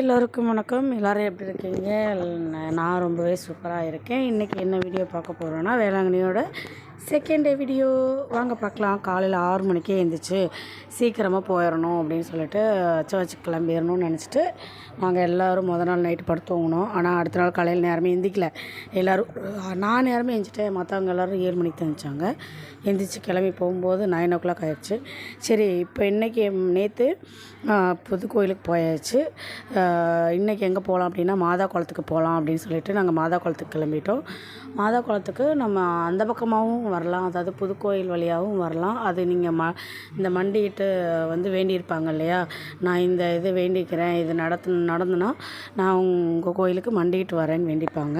எல்லோருக்கும் வணக்கம். எல்லோரும் எப்படி இருக்கீங்க? நான் ரொம்பவே சூப்பராக இருக்கேன். இன்றைக்கி என்ன வீடியோ பார்க்க போகிறோன்னா வேளாங்கண்ணியோட செகண்ட் டே வீடியோ வாங்க பார்க்கலாம். காலையில் ஆறு மணிக்கே எழுந்திரிச்சு சீக்கிரமாக போயிடணும் அப்படின்னு சொல்லிட்டு சர்ச்சுக்கு கிளம்பிடணும்னு நினச்சிட்டு நாங்கள் எல்லோரும் முத நாள் நைட்டு படுத்து தூங்கினோம் ஆனால் அடுத்த நாள் காலையில் நேரமே எந்திக்கல. எல்லோரும் நான் நேரமே எழுந்திரிச்சிட்டேன் மற்றவங்க எல்லோரும் ஏழு மணிக்கு தெரிஞ்சாங்க எந்திரிச்சு கிளம்பி போகும்போது நைன் ஓ கிளாக் ஆயிடுச்சு. சரி இப்போ இன்றைக்கி நேற்று புது கோயிலுக்கு போயாச்சு. இன்றைக்கி எங்கே போகலாம் அப்படின்னா மாதா குளத்துக்கு போகலாம் அப்படின்னு சொல்லிட்டு நாங்கள் மாதா குளத்துக்கு கிளம்பிட்டோம். மாதா குளத்துக்கு நம்ம அந்த பக்கமாகவும் வரலாம். அதாவது புதுக்கோயில் வழியாகவும் வரலாம். அது நீங்கள் ம இந்த மண்டிகிட்டு வந்து வேண்டியிருப்பாங்க இல்லையா? நான் இந்த இது வேண்டிக்கிறேன். இது நடத்து நடந்துனா நான் உங்கள் கோயிலுக்கு மண்டிகிட்டு வரேன்னு வேண்டிப்பாங்க.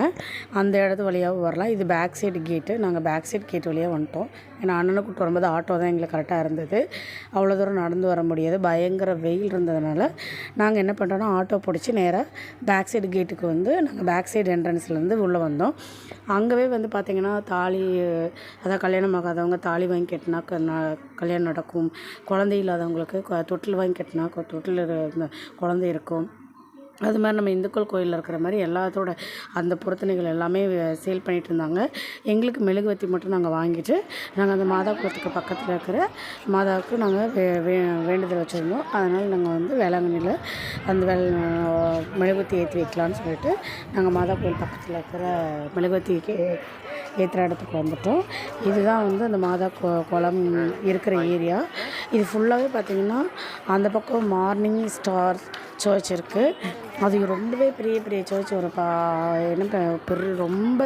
அந்த இடத்து வழியாகவும் வரலாம். இது பேக் சைடு கேட்டு நாங்கள் பேக் சைடு கேட் வழியாக வந்துட்டோம். ஏன்னா அண்ணனை கூப்பிட்டு வரும்போது ஆட்டோ தான் எங்களுக்கு கரெக்டாக இருந்தது. அவ்வளோ தூரம் நடந்து வர முடியாது. பயங்கர வெயில் இருந்ததுனால நாங்கள் என்ன பண்ணுறோன்னா ஆட்டோ பிடிச்சி நேராக பேக் சைடு கேட்டுக்கு வந்து நாங்கள் பேக் சைடு என்ட்ரன்ஸ்லேருந்து உள்ளே வந்தோம். அங்கவே வந்து பார்த்திங்கன்னா தாலி அதான் கல்யாணம் ஆகாதவங்க தாலி வாங்கி கட்டினா க- ந- கல்யாணம் நடக்கும். குழந்தை இல்லாதவங்களுக்கு தொட்டில் வாங்கி கட்டினா தொட்டில் குழந்தை இருக்கும். அது மாதிரி நம்ம இந்துக்கள் கோயிலில் இருக்கிற மாதிரி எல்லாத்தோட அந்த பொருத்தனைகள் எல்லாமே சேல் பண்ணிகிட்டு இருந்தாங்க. எங்களுக்கு மெழுகுவத்தி மட்டும் நாங்கள் வாங்கிட்டு நாங்கள் அந்த மாதா குளத்துக்கு பக்கத்தில் இருக்கிற மாதாவுக்கு நாங்கள் வே வே வேண்டுதல் வச்சுருந்தோம். அதனால் நாங்கள் வந்து வேளாங்கண்ணியில் அந்த வெள் மெழுகுவத்தி ஏற்றி வைக்கலான்னு சொல்லிட்டு நாங்கள் மாதா கோயில் பக்கத்தில் இருக்கிற மெழுகுவத்தி ஏற்றுற இடத்துக்கு வந்துட்டோம். இதுதான் வந்து அந்த மாதா கோ குளம் இருக்கிற ஏரியா. இது ஃபுல்லாகவே பார்த்திங்கன்னா அந்த பக்கம் மார்னிங் ஸ்டார் சர்ச் இருக்குது அது ரொம்பவே பெரிய பெரிய சர்ச் ஒரு பா என்ன பெ- பெரிய ரொம்ப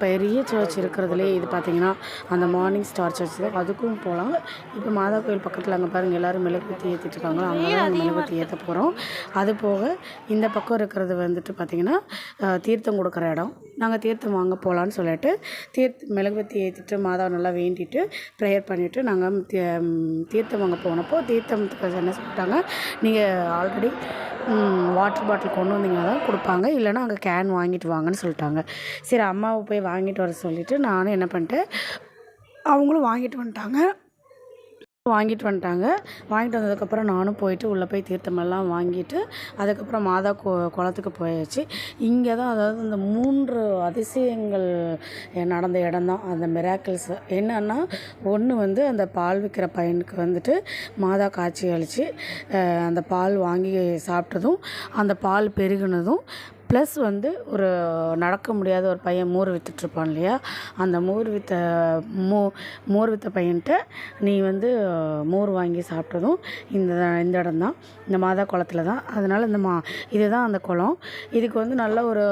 பெரிய சர்ச் இருக்கிறதுலே இது பார்த்திங்கன்னா அந்த மார்னிங் ஸ்டார் சர்ச் தான் அதுக்கும் போகலாம் இப்போ மாதா கோயில் பக்கத்தில் அங்கே பாருங்கள் எல்லோரும் மெழுகுவத்தி ஏற்றிட்டுருக்காங்களோ அங்கே தான் நாங்கள் ஏற்ற போகிறோம் அது போக இந்த பக்கம் இருக்கிறது வந்துட்டு பார்த்திங்கன்னா தீர்த்தம் கொடுக்குற இடம். நாங்கள் தீர்த்தம் வாங்க போகலான்னு சொல்லிட்டு தீர்த்த மெழுகுவத்தி ஏற்றிட்டு மாதாவை நல்லா வேண்டிட்டு ப்ரேயர் பண்ணிவிட்டு நாங்கள் தீர்த்தம் வாங்க போனப்போ தீர்த்தத்துக்கு என்ன சொல்லிட்டாங்க நீங்கள் ஆல்ரெடி வாட்டர் பாட்டில் கொண்டு வந்தீங்கன்னா தான் கொடுப்பாங்க இல்லைனா அங்கே கேன் வாங்கிட்டு வாங்கன்னு சொல்லிட்டாங்க. சரி அம்மாவை போய் வாங்கிட்டு வர சொல்லிவிட்டு நானும் என்ன பண்ணிட்டேன் அவங்களும் வாங்கிட்டு வந்துட்டாங்க. வாங்கிட்டு வந்துட்டாங்க. வாங்கிட்டு வந்ததுக்கப்புறம் நானும் போயிட்டு உள்ளே போய் தீர்த்தமெல்லாம் வாங்கிட்டு அதுக்கப்புறம் மாதா கோ குளத்துக்கு போயாச்சு. இங்கே தான் அதாவது இந்த மூன்று அதிசயங்கள் நடந்த இடம் தான். அந்த மிராக்கிள்ஸ் என்னன்னா ஒன்று வந்து அந்த பால் விற்கிற பையனுக்கு வந்துட்டு மாதா காட்சி அளித்து அந்த பால் வாங்கி சாப்பிட்டதும் அந்த பால் பெருகினதும் ப்ளஸ் வந்து ஒரு நடக்க முடியாத ஒரு பையன் மோர் விற்றுட்ருப்பான் இல்லையா? அந்த மோர் விற்ற மோ மோர் விற்ற பையன்கிட்ட நீ வந்து மோர் வாங்கி சாப்பிட்டதும் இந்த இந்த இடம் தான் இந்த மாதா குளத்துல தான் அதனால் இந்த மா இதுதான் அந்த குளம். இதுக்கு வந்து நல்ல ஒரு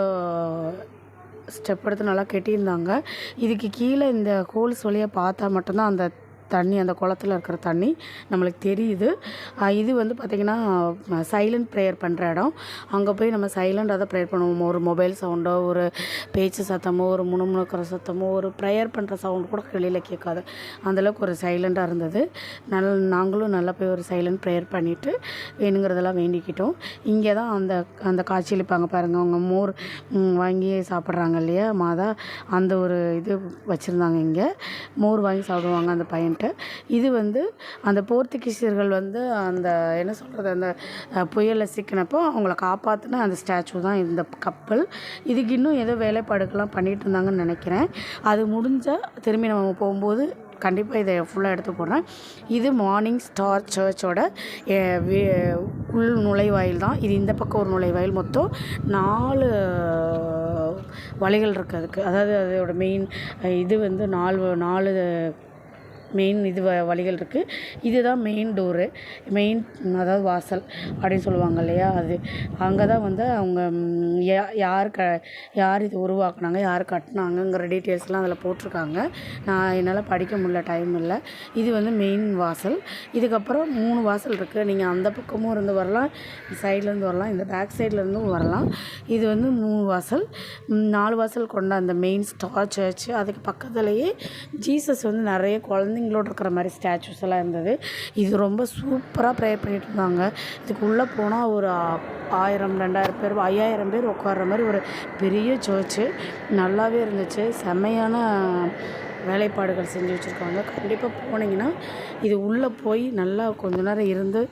ஸ்டெப் எடுத்து நல்லா கட்டியிருந்தாங்க. இதுக்கு கீழே இந்த ஹோல்ஸ் வழியாக பார்த்தா மட்டும்தான் அந்த தண்ணி அந்த குளத்துல இருக்கிற தண்ணி நம்மளுக்கு தெரியுது. இது வந்து பார்த்திங்கன்னா சைலண்ட் ப்ரேயர் பண்ணுற இடம். அங்கே போய் நம்ம சைலண்டாக தான் ப்ரேயர் பண்ணுவோம். ஒரு மொபைல் சவுண்டோ ஒரு பேச்சு சத்தமோ ஒரு முணுமுணுக்கிற சத்தமோ ஒரு ப்ரேயர் பண்ணுற சவுண்ட் கூட வெளியில் கேட்காது. அந்தளவுக்கு ஒரு சைலண்டாக இருந்தது. நல் நாங்களும் நல்லா போய் ஒரு சைலண்ட் ப்ரேயர் பண்ணிவிட்டு வேணுங்கிறதெல்லாம் வேண்டிக்கிட்டோம். இங்கே தான் அந்த அந்த காட்சியளிப்பாங்க பாருங்கள் அவங்க மோர் வாங்கி சாப்பிட்றாங்க இல்லையா மாதா? அந்த ஒரு இது வச்சுருந்தாங்க இங்கே. மோர் வாங்கி சாப்பிடுவாங்க அந்த பையன்கிட்ட இது வந்து அந்த போர்த்துகீசியர்கள் வந்து அந்த என்ன சொல்கிறது அந்த புயலில் சிக்கினப்போ அவங்கள காப்பாற்றின அந்த ஸ்டாச்சு தான் இந்த கப்பல். இதுக்கு இன்னும் ஏதோ வேலைப்பாடுகள்லாம் பண்ணிகிட்டு இருந்தாங்கன்னு நினைக்கிறேன். அது முடிஞ்சால் திரும்பி நம்ம போகும்போது கண்டிப்பாக இதை ஃபுல்லாக எடுத்து போடுறேன். இது மார்னிங் ஸ்டார் சர்ச்சோட வே- உள் நுழைவாயில் தான். இது இந்த பக்கம் ஒரு நுழைவாயில் மொத்தம் நாலு வழிகள் இருக்குது அதுக்கு. அதாவது அதோட மெயின் இது வந்து நாலு நாலு மெயின் இது வ வழிகள் இருக்குது இதுதான் மெயின் டோரு மெயின் அதாவது வாசல் அப்படின்னு சொல்லுவாங்க இல்லையா? அது. அங்கே தான் வந்து அவங்க யா யார் க யார் இது உருவாக்குனாங்க யார் கட்டினாங்கங்கிற டீட்டெயில்ஸ்லாம் அதில் போட்டிருக்காங்க. நான் என்னால் படிக்க முடியல டைம் இல்லை. இது வந்து மெயின் வாசல். இதுக்கப்புறம் மூணு வாசல் இருக்குது நீங்கள் அந்த பக்கமும் இருந்து வரலாம் சைட்லேருந்து வரலாம் இந்த பேக் சைட்லேருந்தும் வரலாம். இது வந்து மூணு வாசல். நாலு வாசல் கொண்ட அந்த மெயின் ஸ்டார் சர்ச் அதுக்கு பக்கத்துலேயே ஜீசஸ் வந்து நிறைய குழந்தைங்க குழந்தைங்களோட இருக்கிற மாதிரி ஸ்டாச்சுஸ் எல்லாம் இருந்தது. இது ரொம்ப சூப்பராக ப்ரே பண்ணிட்டு இருந்தாங்க. இதுக்கு உள்ளே போனால் ஒரு ஆயிரம் ரெண்டாயிரம் பேர் ஐயாயிரம் பேர் உட்கார்ற மாதிரி ஒரு பெரிய சர்ச்சு நல்லாவே இருந்துச்சு. செம்மையான வேலைப்பாடுகள் செஞ்சு வச்சுருக்காங்க. கண்டிப்பாக போனீங்கன்னா இது உள்ளே போய் நல்லா கொஞ்ச நேரம் இருந்து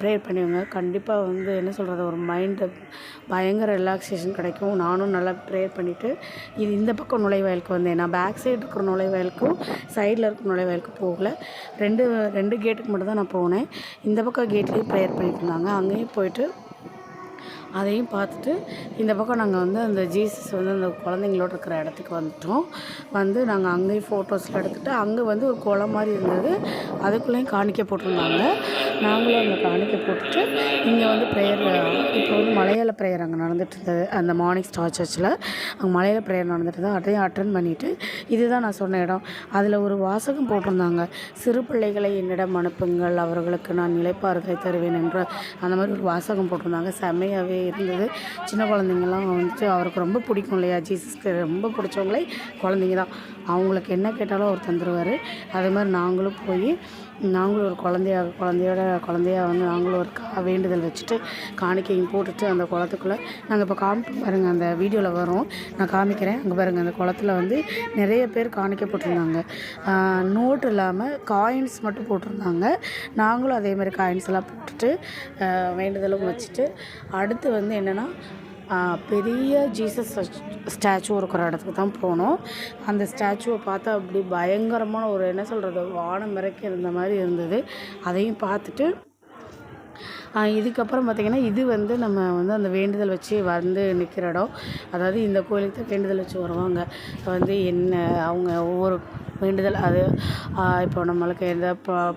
ப்ரேயர் பண்ணுவீங்க கண்டிப்பாக வந்து என்ன சொல்கிறது ஒரு மைண்டு பயங்கர ரிலாக்ஸேஷன் கிடைக்கும். நானும் நல்லா ப்ரேயர் பண்ணிவிட்டு இது இந்த பக்கம் நுழைவாயிலுக்கு வந்தேன். நான் பேக் சைடு இருக்கிற நுழைவாயிலுக்கும் சைடில் இருக்கிற நுழைவாயிலுக்கும் போகல. ரெண்டு ரெண்டு கேட்டுக்கு மட்டும் தான் நான் போனேன். இந்த பக்கம் கேட்லேயும் ப்ரேயர் பண்ணிட்டு இருந்தாங்க. அங்கேயும் போயிட்டு அதையும் பார்த்துட்டு இந்த பக்கம் நாங்கள் வந்து அந்த ஜீசஸ் வந்து அந்த குழந்தைங்களோட இருக்கிற இடத்துக்கு வந்துட்டோம். வந்து நாங்கள் அங்கேயும் ஃபோட்டோஸ்லாம் எடுத்துகிட்டு அங்கே வந்து ஒரு குளம் மாதிரி இருந்தது. அதுக்குள்ளேயும் காணிக்க போட்டிருந்தாங்க. நாங்களும் அங்கே காணிக்கை போட்டுட்டு இங்கே வந்து ப்ரேயர் இப்போ வந்து மலையாள ப்ரேயர் அங்கே நடந்துட்டு இருந்தது. அந்த மார்னிங் ஸ்டார் சர்ச்சில் அங்கே மலையாள ப்ரேயர் நடந்துட்டு தான் அதையும் அட்டன் பண்ணிவிட்டு இதுதான் நான் சொன்ன இடம். அதில் ஒரு வாசகம் போட்டிருந்தாங்க. சிறு பிள்ளைகளை என்னிடம் அனுப்புங்கள் அவர்களுக்கு நான் நிலைப்பாறுதலை தருவேன் என்ற அந்த மாதிரி ஒரு வாசகம் போட்டிருந்தாங்க. செம்மையாகவே இருந்தது. சின்ன குழந்தைங்கலாம் வந்துட்டு அவருக்கு ரொம்ப பிடிக்கும் இல்லையா? ஜீசஸ்க்கு ரொம்ப பிடிச்சவங்களே குழந்தைங்க தான். அவங்களுக்கு என்ன கேட்டாலும் அவர் தந்துடுவார் அதே மாதிரி நாங்களும் போய் நாங்களும் ஒரு குழந்தையாக குழந்தையோட குழந்தையாக வந்து நாங்களும் ஒரு கா வேண்டுதல் வச்சுட்டு காணிக்கையும் போட்டுட்டு அந்த குளத்துக்குள்ளே நாங்கள் இப்போ காமிப்போம் பாருங்கள் அந்த வீடியோவில் வரும். நான் காமிக்கிறேன். அங்கே பாருங்கள் அந்த குளத்துல வந்து நிறைய பேர் காணிக்க போட்டிருந்தாங்க. நோட் இல்லாமல் காயின்ஸ் மட்டும் போட்டிருந்தாங்க. நாங்களும் அதே மாதிரி காயின்ஸ் எல்லாம் போட்டுட்டு வேண்டுதலும் வச்சுட்டு அடுத்து வந்து என்னென்னா பெரிய ஜீசஸ் ஸ்டாச்சு இருக்கிற இடத்துக்கு தான் போனோம். அந்த ஸ்டாச்சுவை பார்த்தா அப்படி பயங்கரமான ஒரு என்ன சொல்கிறது வானம் இறக்கி இருந்த மாதிரி இருந்தது. அதையும் பார்த்துட்டு இதுக்கப்புறம் பார்த்திங்கன்னா இது வந்து நம்ம வந்து அந்த வேண்டுதல் வச்சு வந்து நிற்கிற இடம். அதாவது இந்த கோயிலுக்கு தான் வேண்டுதல் வச்சு வருவாங்க. வந்து என்ன அவங்க ஒவ்வொரு வேண்டுதல் அது. இப்போ நம்மளுக்கு எந்த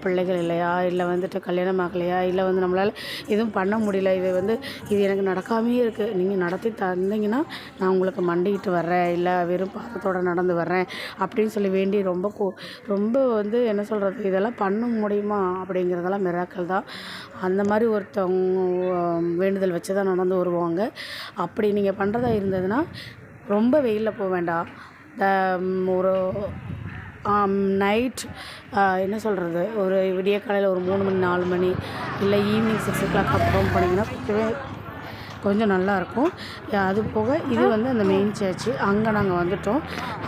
பிள்ளைகள் இல்லையா? இல்லை வந்துட்டு கல்யாணம் ஆகலையா? இல்லை வந்து நம்மளால் எதுவும் பண்ண முடியல. இது வந்து இது எனக்கு நடக்காமே இருக்குது நீங்கள் நடத்தி தந்தீங்கன்னா நான் உங்களுக்கு மண்டிக்கிட்டு வர்றேன். இல்லை வெறும் பாதத்தோடு நடந்து வர்றேன். அப்படின்னு சொல்லி வேண்டி ரொம்ப கோ ரொம்ப வந்து என்ன சொல்கிறது இதெல்லாம் பண்ண முடியுமா? அப்படிங்கிறதெல்லாம் மிராக்கள் தான். அந்த மாதிரி ஒருத்தவங்க வேண்டுதல் வச்சு தான் நடந்து வருவாங்க. அப்படி நீங்கள் பண்ணுறதா இருந்ததுன்னா ரொம்ப வெயிலில் போக வேண்டாம். ஒரு நைட் என்ன சொல்கிறது ஒரு விடிய காலையில் ஒரு மூணு மணி நாலு மணி இல்லை ஈவினிங் சிக்ஸ் ஓ கிளாக் அப்புறம் போனீங்கன்னா கொஞ்சம் நல்லாயிருக்கும். அது போக இது வந்து அந்த மெயின் சர்ச்சு அங்கே நாங்கள் வந்துட்டோம்.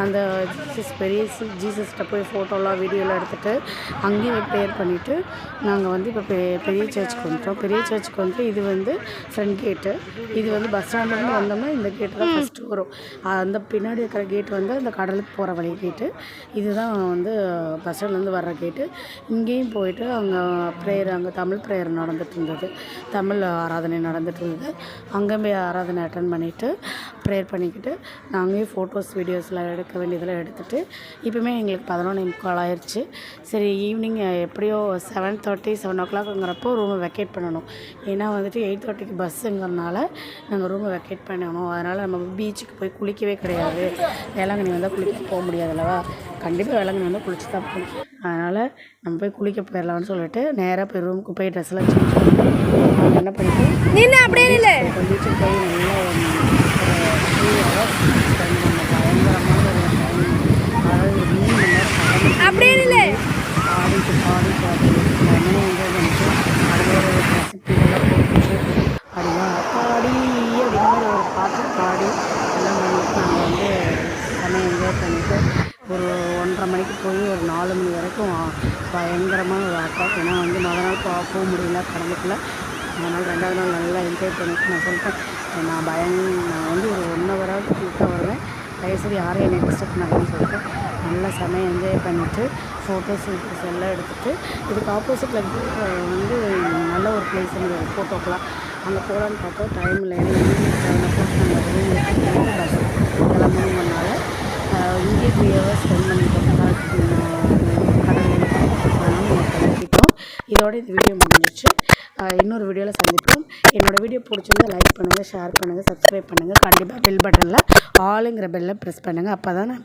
அந்த ஜீசஸ் பெரிய ஜீசஸ்கிட்ட போய் ஃபோட்டோலாம் வீடியோலாம் எடுத்துகிட்டு அங்கேயும் ப்ரேயர் பண்ணிவிட்டு நாங்கள் வந்து இப்போ பெரிய பெரிய சர்ச்சுக்கு வந்துட்டோம். பெரிய சர்ச்சுக்கு வந்து இது வந்து ஃப்ரண்ட் கேட்டு இது வந்து பஸ் ஸ்டாண்ட்லேருந்து வந்தோம்னா இந்த கேட்டு தான் ஃபஸ்ட்டு வரும். அந்த பின்னாடி இருக்கிற கேட் வந்து அந்த கடலுக்கு போகிற வழி கேட்டு இதுதான் வந்து பஸ் ஸ்டாண்ட்லேருந்து வர்ற கேட்டு இங்கேயும் போயிட்டு அங்கே ப்ரேயர் அங்கே தமிழ் ப்ரேயர் நடந்துட்டு இருந்தது. தமிழ் ஆராதனை நடந்துட்டு இருந்தது. அங்கே போய் ஆராதனை அட்டன் பண்ணிவிட்டு ப்ரேயர் பண்ணிக்கிட்டு நாங்களே ஃபோட்டோஸ் வீடியோஸ்லாம் எடுக்க வேண்டியதெல்லாம் எடுத்துகிட்டு இப்போமே எங்களுக்கு பதினொன்று முக்கால் ஆயிடுச்சு சரி ஈவினிங் எப்படியோ செவன் தேர்ட்டி செவன் ஓ கிளாக்ங்கிறப்போ ரூமை வெக்கேட் பண்ணணும். ஏன்னா வந்துட்டு எயிட் தேர்ட்டிக்கு பஸ்ஸுங்கிறனால நாங்கள் ரூமை வெக்கேட் பண்ணணும். அதனால் நம்ம பீச்சுக்கு போய் குளிக்கவே கிடையாது. வேளாங்கண்ணி வந்தால் குளிக்க போக முடியாது அல்லவா? கண்டிப்பாக வேளாங்கண்ணி வந்து குளிச்சு தான் போகணும். அதனால் நம்ம போய் குளிக்க போயிடலாம்னு சொல்லிட்டு நேராக போய் ரூமுக்கு போய் ட்ரெஸ்லாம் சேஞ்ச் நாங்கள் என்ன பண்ணிட்டு நின்று அப்படியே நில்லு பீச்சுக்கு போய் நல்லா பண்ண அப்படியே நில்லு ஆடிட்டு பாடி பாடி எல்லாமே என்ஜாய் பண்ணிட்டு அதில் ஒரு பாடி அப்படிங்கிற ஒரு பாட்டு பாடி எல்லாம் பண்ணிட்டு நாங்கள் வந்து செம்மையாக என்ஜாய் பண்ணிட்டு ஒரு ஒன்றரை மணிக்கு போய் ஒரு நாலு மணி வரைக்கும் பயங்கரமான ஒரு ஆட்டம். ஏன்னா வந்து மொதல் நாள் போக முடியல கடலுக்குள்ளே அதனால் ரெண்டாவது நாள் நல்லா என்ஜாய் பண்ணிட்டு நான் சொல்லிட்டேன். நான் பயங் நான் வந்து ஒரு ஒன் ஹவராக குயிக்காக வருவேன். தயவுசெய்து யாரையும் என்னை டிஸ்டர்ப் பண்ணாதுன்னு சொல்லிட்டு நல்லா செமையாக என்ஜாய் பண்ணிவிட்டு ஃபோட்டோஸ் வீடியோஸ் எல்லாம் எடுத்துகிட்டு இதுக்கு ஆப்போசிட்டில் வந்து நல்ல ஒரு பிளேஸ் இருந்தது ஃபோட்டோக்கெலாம் அங்கே போகலான்னு பார்த்தா டைம் இல்லை ஏன்னா ஈவினிங் நாங்கள் ரூம் பஸ் கிளம்பணுங்கனால இங்கே த்ரீ ஹவர்ஸ் ஸ்பெண்ட் பண்ணிட்டோம் கடலில் அதனால் நம்ம கிளம்பிட்டோம் இதோட இந்த வீடியோ முடிஞ்சிச்சு இன்னொரு வீடியோவில் சந்திப்போம். என்னோட வீடியோ பிடிச்சிருந்தா லைக் பண்ணுங்கள் ஷேர் பண்ணுங்கள் சப்ஸ்கிரைப் பண்ணுங்கள் கண்டிப்பாக பெல் பட்டனில் ஆளுங்கிற பெல்லை ப்ரெஸ் பண்ணுங்கள் அப்போ தான் நான்